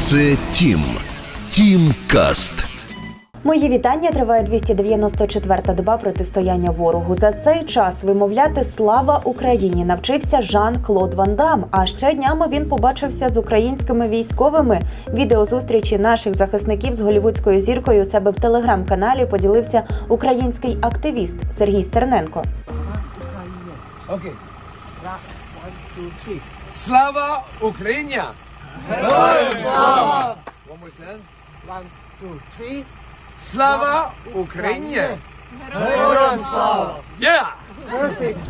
Це Тім. Тім Каст. Мої вітання триває 294-та доба протистояння ворогу. За цей час вимовляти слава Україні навчився Жан-Клод Ван Дам. А ще днями він побачився з українськими військовими. Відеозустрічі наших захисників з голівудською зіркою у себе в телеграм-каналі поділився український активіст Сергій Стерненко. Окей. Слава Україні! Героям слава! One more time. One, two, three. Слава Україні! Героям слава! Yeah!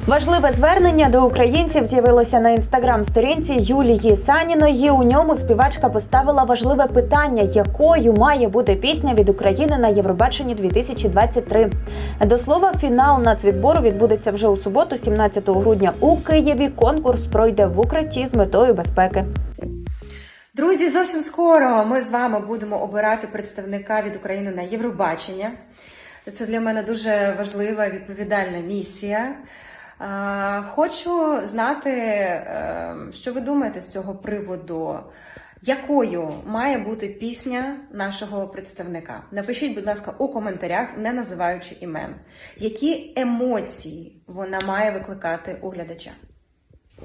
Важливе звернення до українців з'явилося на інстаграм-сторінці Юлії Саніної. У ньому співачка поставила важливе питання, якою має бути пісня від України на Євробаченні 2023. До слова, фінал нацвідбору відбудеться вже у суботу, 17 грудня у Києві. Конкурс пройде в укритті з метою безпеки. Друзі, зовсім скоро ми з вами будемо обирати представника від України на Євробачення. Це для мене дуже важлива відповідальна місія. Хочу знати, е, що ви думаєте з цього приводу. Якою має бути пісня нашого представника? Напишіть, будь ласка, у коментарях, не називаючи імен, які емоції вона має викликати у глядача.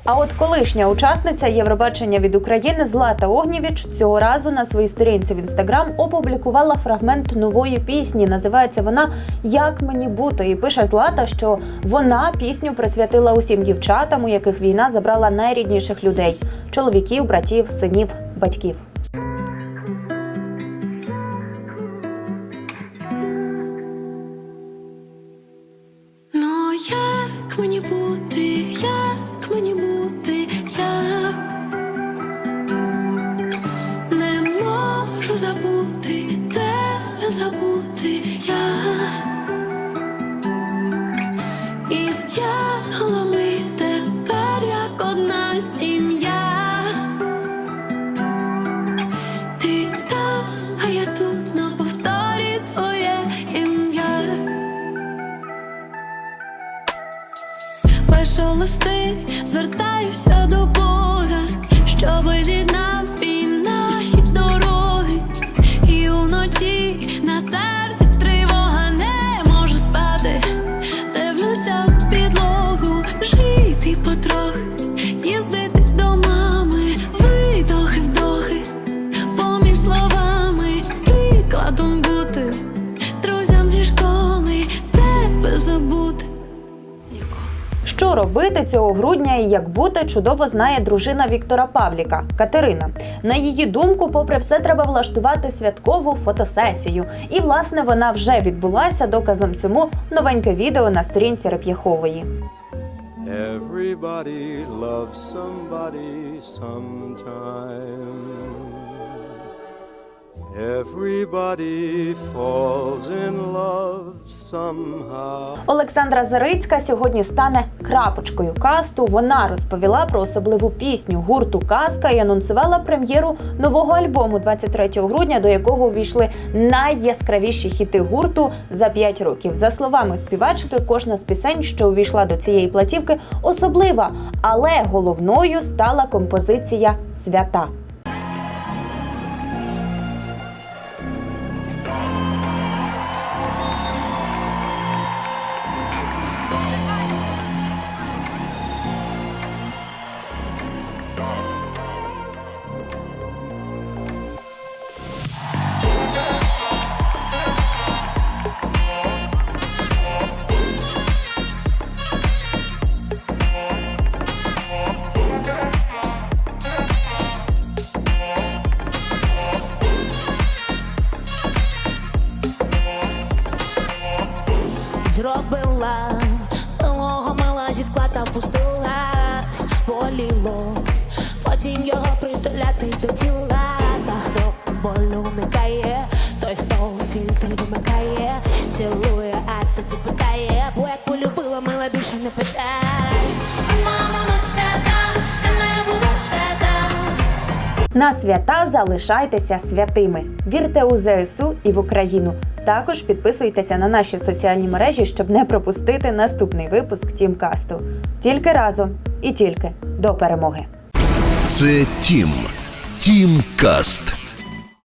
А от колишня учасниця Євробачення від України Злата Огнєвіч цього разу на своїй сторінці в інстаграм опублікувала фрагмент нової пісні. Називається вона Як мені бути? І пише Злата, що вона пісню присвятила усім дівчатам, у яких війна забрала найрідніших людей чоловіків, братів, синів, батьків. Ну як мені бути, як мені бути, тебе забути я із янголами тепер як одна сім'я. Ти там, я тут на повторі твоє ім'я. Пишу листи, звертаюся до Бога, щоби з'єднав жити потрохи, їздити до мами, видохи, вдохи, поміж словами, прикладом бути, друзям зі школи, тебе забути. Що робити цього грудня і як бути, чудово знає дружина Віктора Павліка Катерина. На її думку, попри все, треба влаштувати святкову фотосесію. І власне вона вже відбулася. Доказом цьому новеньке відео на сторінці Реп'яхової. Everybody loves somebody sometime. Everybody falls in love somehow. Олександра Зарицька сьогодні стане крапочкою касту. Вона розповіла про особливу пісню гурту Казка і анонсувала прем'єру нового альбому 23 грудня, до якого увійшли найяскравіші хіти гурту за 5 років. За словами співачки, кожна з пісень, що увійшла до цієї платівки, особлива, але головною стала композиція Свята. До тіла. Та хто болю уникає, той, хто фільтр вимикає, цілує, а тоді питає, бо як полюбила, мила більше не питай. Мамо, на свята, не буде свята. На свята залишайтеся святими. Вірте у ЗСУ і в Україну. Також підписуйтеся на наші соціальні мережі, щоб не пропустити наступний випуск Тімкасту. Тільки разом і тільки до перемоги. Це Тім. Тім Каст.